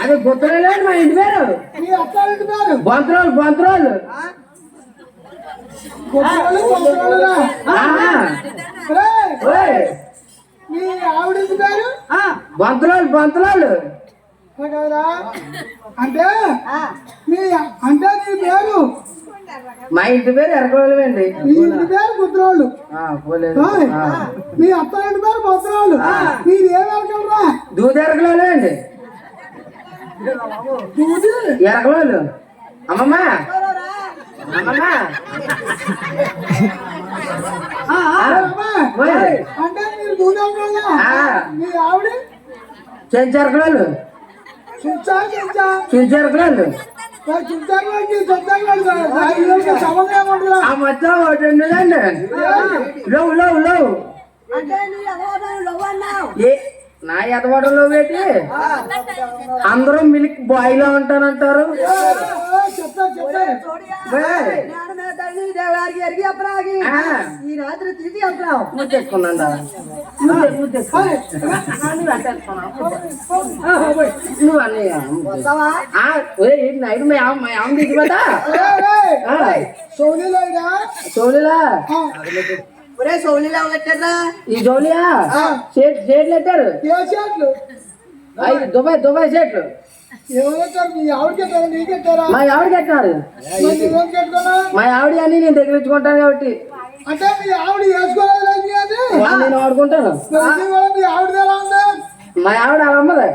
అది గుర్తులేదు మా ఇంటి పేరు. మీ అత్తారింటి పేరు? బొంతరోలు బొంతరోలు బొంతరోలు బొంతరోలు అంటే మీ అంటే నీ పేరు? మా ఇంటి పేరు ఎరకలోళ్ళమండి మీ ఇంటి పేరు గుద్రోళ్ళు. మీ అత్తారింటి పేరు బొత్తరాళ్ళు మీరు ఏం వెళ్తారా దూది ఎరకలోళ్ళు అమ్మమ్మ? అమ్మమ్మ? అంటే. మీ ఆవిడ? సంబంధం ఏమంటారా ఆ మొత్తం ఒకటి ఉండదండి. Love love love. అంటే నీ ఎదవడంలో పెట్టి అందరూ మిల్క్ బాయ్లో ఉంటానంటారు. ఈ రాత్రి తిరిగి వెళ్తావు ముద్దెక్కున్నాండా ముద్దె ముద్దెక్కు నువ్వు అన్నయ్య నైట్ మా ఆమె ఒరే సోనీలో పెట్టరా ఈ జోలియా షేట్ షేట్లు పెట్టారు ఏ షర్ట్లు ఐదు దుబాయ్ దుబాయ్ షేట్లు మీ ఆవిడ కట్టినారు మా ఆవిడ అని నేను దగ్గర ఇచ్చుకుంటాను కాబట్టి. అంటే మీ ఆవిడ నేను వాడుకుంటాను. మీ ఆవిడ అలా అమ్మది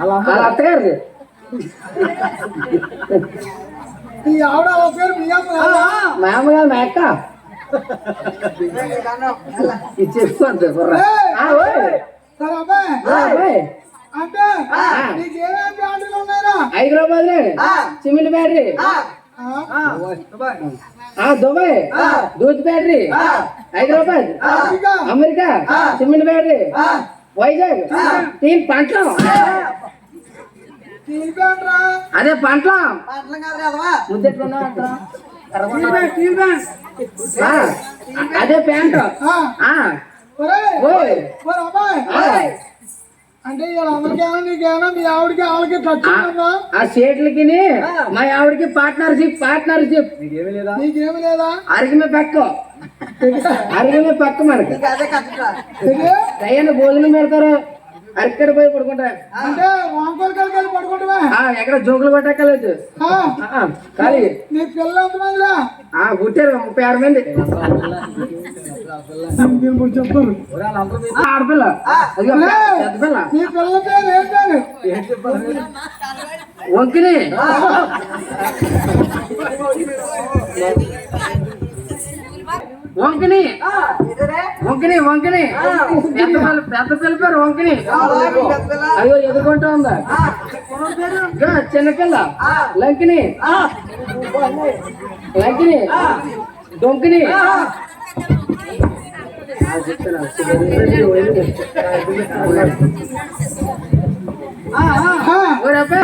వాళ్ళ అత్తగారిది. మీ ఆవిడ పేరు మీ అమ్మ మా అక్క. ఓయ్. అంటే నీకేమేమి బ్యాండ్లు ఉన్నాయా హైదరాబాద్ సిమెంట్ బ్యాటరీ. ఆ. Dubai. దూత్ battery. Hyderabad. America. Cement battery. Vizag. Steel పంటలం. అదే పంటలం? పంటలు కాదు కదవా ముద్దెట్టుకున్నా అదే ప్యాంట్. అంటే మీ ఆవిడకి ఆ సీట్లకి మా ఆవిడకి పార్ట్నర్షిప్ పార్ట్నర్షిప్. నీకేమి లేదా? అరిగిన పక్క. అరిగిన పక్క మనకి. టైన్ భోజనం పెడతారు. అక్కడ పోయి పడుకుంటా. అంటే వాంకోలకి వెళ్ళి పడుకుంటావా? ఎక్కడ జోకులు పట్టక్కర్లేదు ఖాళీ. నీ పిల్లలు ఎంతమందిరా? ఆ పుట్టారు ముప్పై ఆరు మంది. ఆడపిల్ల. అదిగో పెద్ద పిల్ల. ఏం పేరు? వంకిని. వంకిని వంకిని వంకిని పెద్ద పిల్ల పేరు వంకిని అయ్యో ఎదుర్కొంటా ఉందా? చిన్నపిల్ల లంకిని లంకిని దొంకిని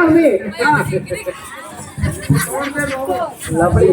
ఉంది లవ్లీ